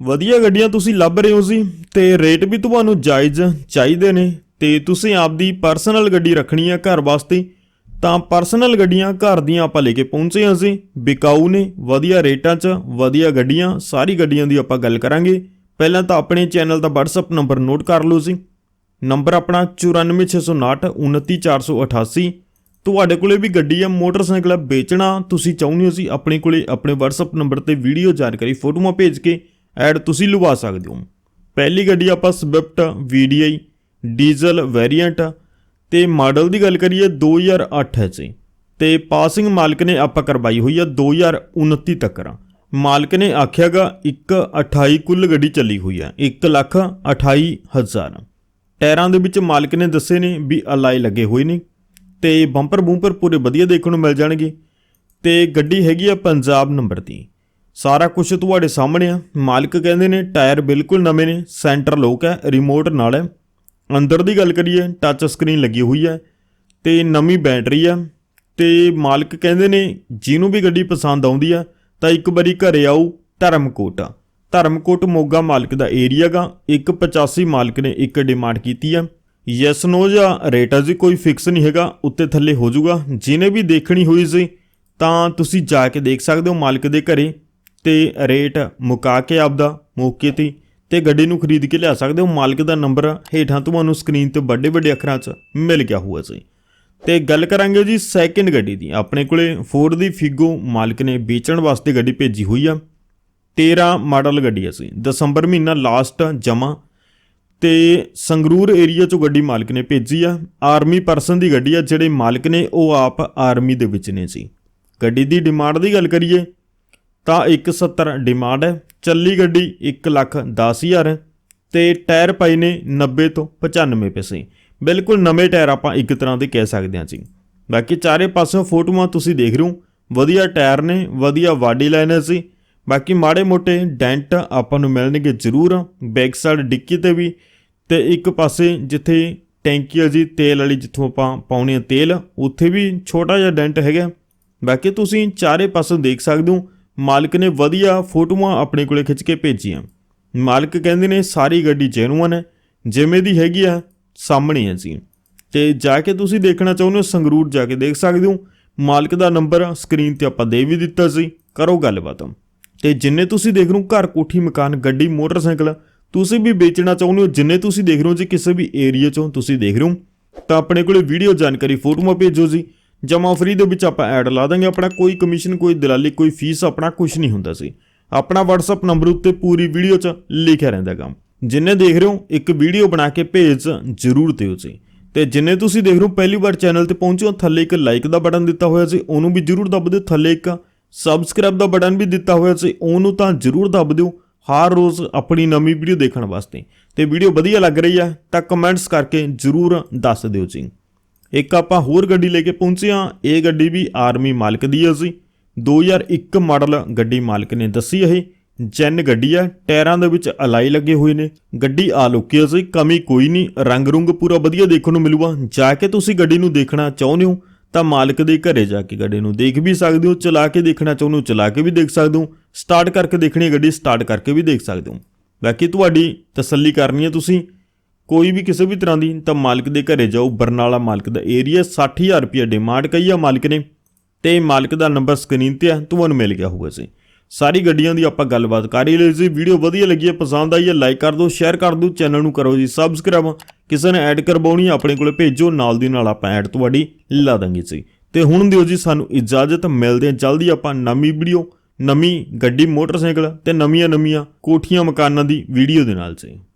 ਵਧੀਆ ਗੱਡੀਆਂ ਤੁਸੀਂ ਲੱਭ ਰਹੇ ਹੋ ਜੀ, ਤੇ ਰੇਟ ਵੀ ਤੁਹਾਨੂੰ ਜਾਇਜ਼ ਚਾਹੀਦੇ ਨੇ, ਤੇ ਤੁਸੀਂ ਆਪਦੀ ਪਰਸਨਲ ਗੱਡੀ ਰੱਖਣੀ ਹੈ ਘਰ ਵਾਸਤੇ, ਤਾਂ ਪਰਸਨਲ ਗੱਡੀਆਂ ਘਰ ਦੀਆਂ ਆਪਾਂ ਲੈ ਕੇ ਪਹੁੰਚੇ ਹਾਂ ਜੀ, ਵਿਕਾਊ ਨੇ, ਵਧੀਆ ਰੇਟਾਂ 'ਚ, ਵਧੀਆ ਗੱਡੀਆਂ, ਸਾਰੀ ਗੱਡੀਆਂ ਦੀ ਆਪਾਂ ਗੱਲ ਕਰਾਂਗੇ। ਪਹਿਲਾਂ ਤਾਂ ਆਪਣੇ ਚੈਨਲ ਦਾ WhatsApp ਨੰਬਰ ਨੋਟ ਕਰ ਲਓ ਜੀ। ਨੰਬਰ ਆਪਣਾ 94659 29488 ਤੁਹਾਡੇ ਕੋਲੇ ਵੀ ਗੱਡੀ ਆ, ਮੋਟਰਸਾਈਕਲ ਆ, ਵੇਚਣਾ, ਤੁਸੀਂ ਚਾਹੁੰਦੇ ਹੋ ਸੀ ਆਪਣੇ ਕੋਲੇ ਆਪਣੇ WhatsApp ਨੰਬਰ ਤੇ ਵੀਡੀਓ ਜਾਣਕਾਰੀ, ਫੋਟੋਆਂ ਭੇਜ ਕੇ ਐਡ ਤੁਸੀਂ ਲਵਾ ਸਕਦੇ ਹੋ। ਪਹਿਲੀ ਗੱਡੀ ਆਪਾਂ ਸਵਿਫਟ VDI ਡੀਜ਼ਲ ਵੇਰੀਐਂਟ ਤੇ ਮਾਡਲ ਦੀ ਗੱਲ ਕਰੀਏ 2008 ਹੈ ਜੀ ਤੇ ਪਾਸਿੰਗ ਮਾਲਕ ਨੇ ਆਪਾਂ ਕਰਵਾਈ ਹੋਈ ਆ 2029 ਤੱਕ ਮਾਲਕ ਨੇ ਆਖਿਆਗਾ 128 ਕੁੱਲ ਗੱਡੀ ਚੱਲੀ ਹੋਈ ਆ 1 ਲੱਖ 28 ਹਜ਼ਾਰ। ਟਾਇਰਾਂ ਦੇ ਵਿੱਚ ਮਾਲਕ ਨੇ ਦੱਸੇ ਨੇ ਵੀ ਅਲਾਈ ਲੱਗੇ ਹੋਏ ਨੇ ਤੇ ਬੰਪਰ ਬੂੰਪਰ ਪੂਰੇ ਵਧੀਆ ਦੇਖਣ ਨੂੰ ਮਿਲ ਜਾਣਗੇ। ਤੇ ਗੱਡੀ ਹੈਗੀ ਆ ਪੰਜਾਬ ਨੰਬਰ ਦੀ। ਸਾਰਾ ਕੁਝ ਤੁਹਾਡੇ ਸਾਹਮਣੇ ਆ। ਮਾਲਕ ਕਹਿੰਦੇ ਨੇ, ਟਾਇਰ ਬਿਲਕੁਲ ਨਵੇਂ ਨੇ, ਸੈਂਟਰ ਲੋਕ ਹੈ ਰਿਮੋਟ ਨਾਲ ਹੈ। ਅੰਦਰ ਦੀ ਗੱਲ ਕਰੀਏ ਟੱਚ ਸਕਰੀਨ ਲੱਗੀ ਹੋਈ ਹੈ ਤੇ ਨਵੀਂ ਬੈਟਰੀ ਆ। ਤੇ ਮਾਲਕ ਕਹਿੰਦੇ ਨੇ, ਜਿਹਨੂੰ ਵੀ ਗੱਡੀ ਪਸੰਦ ਆਉਂਦੀ ਆ, ਤਾਂ ਇੱਕ ਵਾਰੀ ਘਰੇ ਆਓ, ਧਰਮਕੋਟ ਧਰਮਕੋਟ ਮੋਗਾ ਮਾਲਕ ਦਾ ਏਰੀਆ ਗਾ। 185 ਮਾਲਕ ਨੇ ਇੱਕ ਡਿਮਾਂਡ ਕੀਤੀ ਆ। ਯੈਸ ਨੋ ਜਾਂ ਰੇਟ ਆ ਜੀ, ਕੋਈ ਫਿਕਸ ਨਹੀਂ ਹੈਗਾ, ਉੱਤੇ ਥੱਲੇ ਹੋ ਜਾਊਗਾ। ਜਿਹਨੇ ਵੀ ਦੇਖਣੀ ਹੋਈ ਸੀ, ਤਾਂ ਤੁਸੀਂ ਜਾ ਕੇ ਦੇਖ ਸਕਦੇ ਹੋ ਮਾਲਕ ਦੇ ਘਰੇ। ਤੇ ਰੇਟ ਮੁਕਾ ਕੇ ਆਪਦਾ ਮੌਕੇ ਤੇ ਤੇ ਗੱਡੀ ਨੂੰ ਖਰੀਦ ਕੇ ਲਿਆ ਸਕਦੇ ਹੋ। ਮਾਲਕ ਦਾ ਨੰਬਰ ਹੇਠਾਂ ਤੁਹਾਨੂੰ ਸਕਰੀਨ ਤੇ ਵੱਡੇ ਵੱਡੇ ਅੱਖਰਾਂ 'ਚ ਮਿਲ ਗਿਆ ਹੋਊਗਾ ਜੀ। ਤੇ ਗੱਲ ਕਰਾਂਗੇ ਜੀ ਸੈਕਿੰਡ ਗੱਡੀ ਦੀ। ਆਪਣੇ ਕੋਲੇ ਫੋਰਡ ਦੀ ਫਿਗੋ ਮਾਲਕ ਨੇ ਵੇਚਣ ਵਾਸਤੇ ਗੱਡੀ ਭੇਜੀ ਹੋਈ ਆ। 13 ਮਾਡਲ ਗੱਡੀ ਆ ਸੀ ਦਸੰਬਰ ਮਹੀਨਾ ਲਾਸਟ ਜਮਾ ਤੇ ਸੰਗਰੂਰ ਏਰੀਆ ਚੋਂ ਗੱਡੀ ਮਾਲਕ ਨੇ ਭੇਜੀ ਆ। ਆਰਮੀ ਪਰਸਨ ਦੀ ਗੱਡੀ ਆ। ਜਿਹੜੇ ਮਾਲਕ ਨੇ ਉਹ ਆਪ ਆਰਮੀ ਦੇ ਵਿੱਚ ਨੇ ਸੀ ਗੱਡੀ ਦੀ ਡਿਮਾਂਡ ਦੀ ਗੱਲ ਕਰੀਏ ਤਾਂ 170 ਡਿਮਾਂਡ ਹੈ। ਚੱਲੀ ਗੱਡੀ 1 ਲੱਖ 10 ਹਜ਼ਾਰ ਹੈ ਤੇ ਟਾਇਰ ਪਏ ਨੇ 90 ਤੋਂ 95 ਪੈਸੇ। ਬਿਲਕੁਲ ਨਵੇਂ ਟਾਇਰ ਆਪਾਂ ਇੱਕ ਤਰ੍ਹਾਂ ਦੇ ਕਹਿ ਸਕਦੇ ਹਾਂ ਜੀ। ਬਾਕੀ ਚਾਰੇ ਪਾਸਿਓਂ ਫੋਟੋਆਂ ਤੁਸੀਂ ਦੇਖ ਰਹੇ ਹੋ। ਵਧੀਆ ਟਾਇਰ ਨੇ, ਵਧੀਆ ਬਾਡੀ ਲਾਈਨ ਸੀ ਬਾਕੀ ਮਾੜੇ ਮੋਟੇ ਡੈਂਟ ਆਪਾਂ ਨੂੰ ਮਿਲਣਗੇ ਜ਼ਰੂਰ। ਬੈਕ ਸਾਈਡ ਡਿੱਕੀ ਤੇ ਵੀ ਤੇ ਇੱਕ ਪਾਸੇ ਜਿੱਥੇ ਟੈਂਕੀ ਆ ਜੀ, ਤੇਲ ਵਾਲੀ ਜਿੱਥੋਂ ਆਪਾਂ ਪਾਉਣੇ ਆ ਤੇਲ, ਉੱਥੇ ਵੀ ਛੋਟਾ ਜਿਹਾ ਡੈਂਟ ਹੈਗਾ। ਬਾਕੀ ਤੁਸੀਂ ਚਾਰੇ ਪਾਸੋਂ ਦੇਖ ਸਕਦੇ ਹੋ। ਮਾਲਕ ਨੇ ਵਧੀਆ ਫੋਟੋਆਂ ਆਪਣੇ ਕੋਲੇ ਖਿੱਚ ਕੇ ਭੇਜੀਆਂ। ਮਾਲਕ ਕਹਿੰਦੇ ਨੇ, ਸਾਰੀ ਗੱਡੀ ਜੈਨੂਅਨ ਹੈ। ਜਿਵੇਂ ਦੀ ਹੈਗੀ ਆ, ਸਾਹਮਣੇ ਹੈ ਜੀ। ਤੇ ਜਾ ਕੇ ਤੁਸੀਂ ਦੇਖਣਾ ਚਾਹੁੰਦੇ ਹੋ, ਸੰਗਰੂਰ ਜਾ ਕੇ ਦੇਖ ਸਕਦੇ ਹੋ। ਮਾਲਕ ਦਾ ਨੰਬਰ ਸਕਰੀਨ ਤੇ ਆਪਾਂ ਦੇ ਵੀ ਦਿੱਤਾ ਸੀ। ਕਰੋ ਗੱਲਬਾਤ। ਤੇ ਜਿੰਨੇ ਤੁਸੀਂ ਦੇਖ ਰਹੇ ਹੋ, ਘਰ ਕੋਠੀ, ਮਕਾਨ, ਗੱਡੀ, ਮੋਟਰਸਾਈਕਲ, ਤੁਸੀਂ ਵੀ ਵੇਚਣਾ ਚਾਹੁੰਦੇ ਹੋ। ਜਿੰਨੇ ਤੁਸੀਂ ਦੇਖ ਰਹੇ ਹੋ, ਜੀ ਕਿਸੇ ਵੀ ਏਰੀਆ ਚੋਂ ਤੁਸੀਂ ਦੇਖ ਰਹੇ ਹੋ, ਤਾਂ ਆਪਣੇ ਕੋਲੇ ਵੀਡੀਓ ਜਾਣਕਾਰੀ ਫੋਟੋਆਂ ਭੇਜੋ ਜੀ। ਜਮਾ ਫਰੀ ਦੇ ਵਿੱਚ ਆਪਾਂ ਐਡ ਲਾ ਦਾਂਗੇ। ਆਪਣਾ ਕੋਈ ਕਮਿਸ਼ਨ, ਕੋਈ ਦਲਾਲੀ, ਕੋਈ ਫੀਸ ਆਪਣਾ ਕੁਝ ਨਹੀਂ ਹੁੰਦਾ ਸੀ। ਆਪਣਾ WhatsApp ਨੰਬਰ ਉੱਤੇ ਪੂਰੀ ਵੀਡੀਓ 'ਚ ਲਿਖਿਆ ਰਹਿੰਦਾ ਕੰਮ। ਜਿੰਨੇ ਦੇਖ ਰਹੇ ਹੋ, ਇੱਕ ਵੀਡੀਓ ਬਣਾ ਕੇ ਭੇਜ ਜ਼ਰੂਰ ਦਿਓ ਜੀ। ਤੇ ਜਿੰਨੇ ਤੁਸੀਂ ਦੇਖ ਰਹੇ ਹੋ, ਪਹਿਲੀ ਵਾਰ ਚੈਨਲ ਤੇ ਪਹੁੰਚੇ ਹੋ, ਥੱਲੇ ਇੱਕ ਲਾਈਕ ਦਾ ਬਟਨ ਦਿੱਤਾ ਹੋਇਆ ਸੀ, ਉਹਨੂੰ ਵੀ ਜ਼ਰੂਰ ਦੱਬ ਦਿਓ। ਥੱਲੇ ਇੱਕ ਸਬਸਕ੍ਰਾਈਬ ਦਾ ਬਟਨ ਵੀ ਦਿੱਤਾ ਹੋਇਆ ਸੀ, ਉਹਨੂੰ ਤਾਂ ਜ਼ਰੂਰ ਦੱਬ ਦਿਓ ਹਰ ਰੋਜ਼ ਆਪਣੀ ਨਵੀਂ ਵੀਡੀਓ ਦੇਖਣ ਵਾਸਤੇ। ਤੇ ਵੀਡੀਓ ਵਧੀਆ ਲੱਗ ਰਹੀ ਆ ਤਾਂ ਕਮੈਂਟਸ ਕਰਕੇ ਜ਼ਰੂਰ ਦੱਸ ਦਿਓ ਜੀ। ਇੱਕ ਆਪਾਂ ਹੋਰ ਗੱਡੀ ਲੈ ਕੇ ਪਹੁੰਚੇ ਹਾਂ। ਇਹ ਗੱਡੀ ਵੀ ਆਰਮੀ ਮਾਲਕ ਦੀ ਹੈ ਸੀ 2001 ਮਾਡਲ ਗੱਡੀ ਮਾਲਕ ਨੇ ਦੱਸੀ ਇਹ ਜੈਨ ਗੱਡੀ ਆ ਟਾਇਰਾਂ ਦੇ ਵਿੱਚ ਅਲਾਈ ਲੱਗੇ ਹੋਏ ਨੇ। ਗੱਡੀ ਆ ਲੁਕੀ ਸੀ ਕਮੀ ਕੋਈ ਨਹੀਂ। ਰੰਗ ਰੁੰਗ ਪੂਰਾ ਵਧੀਆ ਦੇਖਣ ਨੂੰ ਮਿਲੂਗਾ। ਜਾ ਕੇ ਤੁਸੀਂ ਗੱਡੀ ਨੂੰ ਦੇਖਣਾ ਚਾਹੁੰਦੇ ਹੋ, ਤਾਂ ਮਾਲਕ ਦੇ ਘਰੇ ਜਾ ਕੇ ਗੱਡੀ ਨੂੰ ਦੇਖ ਵੀ ਸਕਦੇ ਹੋ, ਚਲਾ ਕੇ ਦੇਖਣਾ ਚਾਹੁੰਦੇ ਹੋ, ਚਲਾ ਕੇ ਵੀ ਦੇਖ ਸਕਦੇ ਹੋ। ਸਟਾਰਟ ਕਰਕੇ ਦੇਖਣੀ ਗੱਡੀ, ਸਟਾਰਟ ਕਰਕੇ ਵੀ ਦੇਖ ਸਕਦੇ ਹੋ। ਬਾਕੀ ਤੁਹਾਡੀ ਤਸੱਲੀ ਕਰਨੀ ਹੈ ਤੁਸੀਂ। ਕੋਈ ਵੀ ਕਿਸੇ ਵੀ ਤਰ੍ਹਾਂ ਦੀ ਤਾਂ ਮਾਲਕ ਦੇ ਘਰੇ ਜਾਓ, ਬਰਨਾਲਾ ਮਾਲਕ ਦਾ ਏਰੀਆ 60000 ਰੁਪਏ ਡਿਮਾਂਡ ਕਈ ਆ ਮਾਲਕ ਨੇ। ਤੇ ਮਾਲਕ ਦਾ ਨੰਬਰ ਸਕਰੀਨ ਤੇ ਆ ਤੁਹਾਨੂੰ ਮਿਲ ਗਿਆ ਹੋਊਗਾ ਸੀ ਸਾਰੀ ਗੱਡੀਆਂ ਦੀ ਆਪਾਂ ਗੱਲਬਾਤ ਕਰ ਹੀ ਲਈ ਸੀ ਵੀਡੀਓ ਵਧੀਆ ਲੱਗੀ ਹੈ ਪਸੰਦ ਆਈ ਹੈ ਲਾਈਕ ਕਰ ਦਿਓ ਸ਼ੇਅਰ ਕਰ ਦਿਓ ਚੈਨਲ ਨੂੰ ਕਰੋ ਜੀ ਸਬਸਕ੍ਰਾਈਬ ਕਿਸੇ ਨੇ ਐਡ ਕਰਵਾਉਣੀ ਆਪਣੇ ਕੋਲੇ ਭੇਜੋ, ਨਾਲ ਦੀ ਨਾਲ ਆਪਾਂ ਐਡ ਤੁਹਾਡੀ ਲਾ ਦਾਂਗੇ ਜੀ। ਤੇ ਹੁਣ ਦਿਓ ਜੀ ਸਾਨੂੰ ਇਜਾਜ਼ਤ, ਮਿਲਦੇ ਹਾਂ ਜਲਦੀ ਆਪਾਂ ਨਵੀਂ ਵੀਡੀਓ, ਨਵੀਂ ਗੱਡੀ, ਮੋਟਰਸਾਈਕਲ ਤੇ ਨਵੀਆਂ ਨਵੀਆਂ ਕੋਠੀਆਂ ਮਕਾਨਾਂ ਦੀ ਵੀਡੀਓ ਦੇ ਨਾਲ ਜੀ।